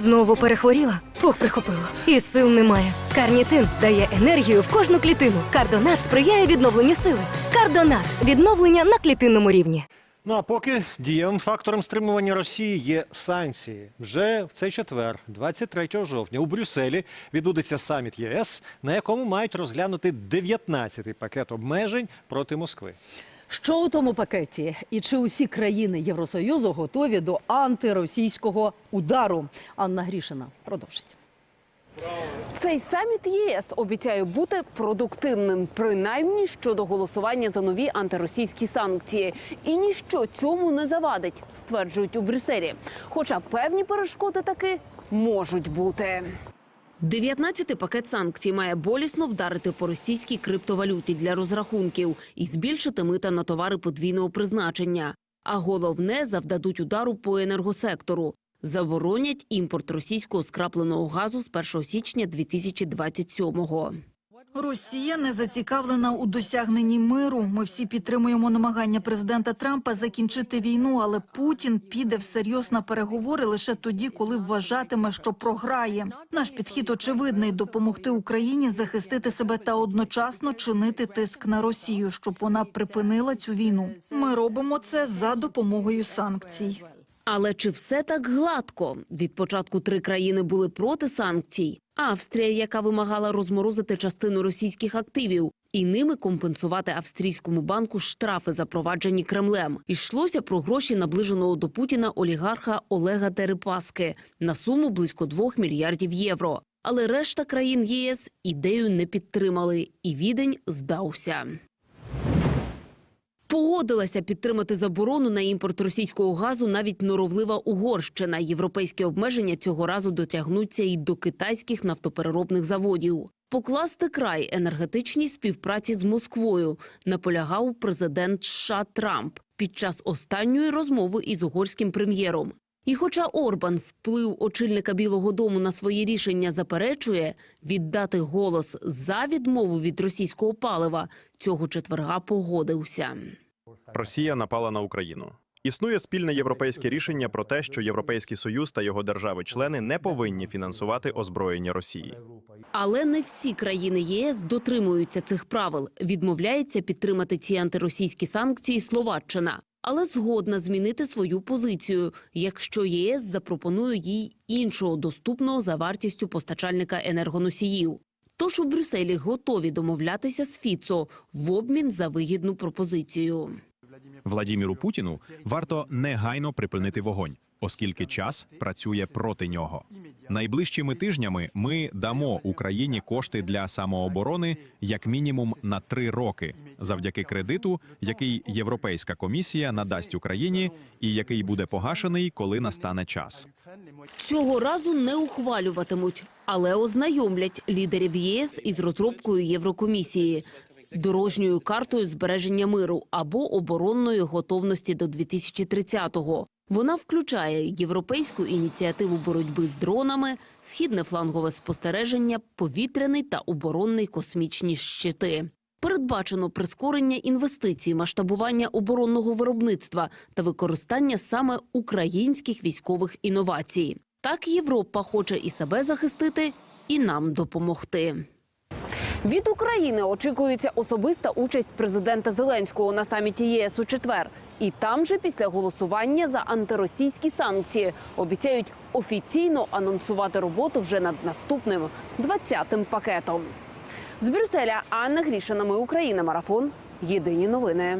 Знову перехворіла? Фух, прихопило. І сил немає. Карнітин дає енергію в кожну клітину. Кардонат сприяє відновленню сили. Кардонат відновлення на клітинному рівні. Ну а поки дієвим фактором стримування Росії є санкції. Вже в цей четвер, 23 жовтня, у Брюсселі відбудеться саміт ЄС, на якому мають розглянути 19-й пакет обмежень проти Москви. Що у тому пакеті? І чи усі країни Євросоюзу готові до антиросійського удару? Анна Грішина продовжить. Цей саміт ЄС обіцяє бути продуктивним, принаймні щодо голосування за нові антиросійські санкції. І ніщо цьому не завадить, стверджують у Брюсселі. Хоча певні перешкоди таки можуть бути. 19-й пакет санкцій має болісно вдарити по російській криптовалюті для розрахунків і збільшити мита на товари подвійного призначення. А головне завдадуть удару по енергосектору. Заборонять імпорт російського скрапленого газу з 1 січня 2027-го. Росія не зацікавлена у досягненні миру. Ми всі підтримуємо намагання президента Трампа закінчити війну, але Путін піде всерйоз на переговори лише тоді, коли вважатиме, що програє. Наш підхід очевидний допомогти Україні захистити себе та одночасно чинити тиск на Росію, щоб вона припинила цю війну. Ми робимо це за допомогою санкцій. Але чи все так гладко? Від початку три країни були проти санкцій. Австрія, яка вимагала розморозити частину російських активів, і ними компенсувати австрійському банку штрафи, запроваджені Кремлем. Ішлося про гроші наближеного до Путіна олігарха Олега Дерипаски на суму близько 2 мільярдів євро. Але решта країн ЄС ідею не підтримали, і відень здався. Погодилася підтримати заборону на імпорт російського газу навіть норовлива Угорщина. Європейські обмеження цього разу дотягнуться і до китайських нафтопереробних заводів. Покласти край енергетичній співпраці з Москвою наполягав президент США Трамп під час останньої розмови із угорським прем'єром. І хоча Орбан вплив очільника Білого Дому на свої рішення заперечує, віддати голос за відмову від російського палива цього четверга погодився. Росія напала на Україну. Існує спільне європейське рішення про те, що Європейський Союз та його держави-члени не повинні фінансувати озброєння Росії. Але не всі країни ЄС дотримуються цих правил. Відмовляється підтримати ці антиросійські санкції Словаччина, але згодна змінити свою позицію, якщо ЄС запропонує їй іншого доступного за вартістю постачальника енергоносіїв. Тож у Брюсселі готові домовлятися з Фіцо в обмін за вигідну пропозицію. Владіміру Путіну варто негайно припинити вогонь, оскільки час працює проти нього. Найближчими тижнями ми дамо Україні кошти для самооборони як мінімум на три роки, завдяки кредиту, який Європейська комісія надасть Україні, і який буде погашений, коли настане час. Цього разу не ухвалюватимуть, але ознайомлять лідерів ЄС із розробкою Єврокомісії, дорожньою картою збереження миру або оборонної готовності до 2030-го. Вона включає європейську ініціативу боротьби з дронами, східне флангове спостереження, повітряний та оборонний космічні щити. Передбачено прискорення інвестицій, масштабування оборонного виробництва та використання саме українських військових інновацій. Так Європа хоче і себе захистити, і нам допомогти. Від України очікується особиста участь президента Зеленського на саміті єС у четвер. І там же після голосування за антиросійські санкції обіцяють офіційно анонсувати роботу вже над наступним 20-тим пакетом. З Брюсселя Анна Грішина. Ми Україна. Марафон. Єдині новини.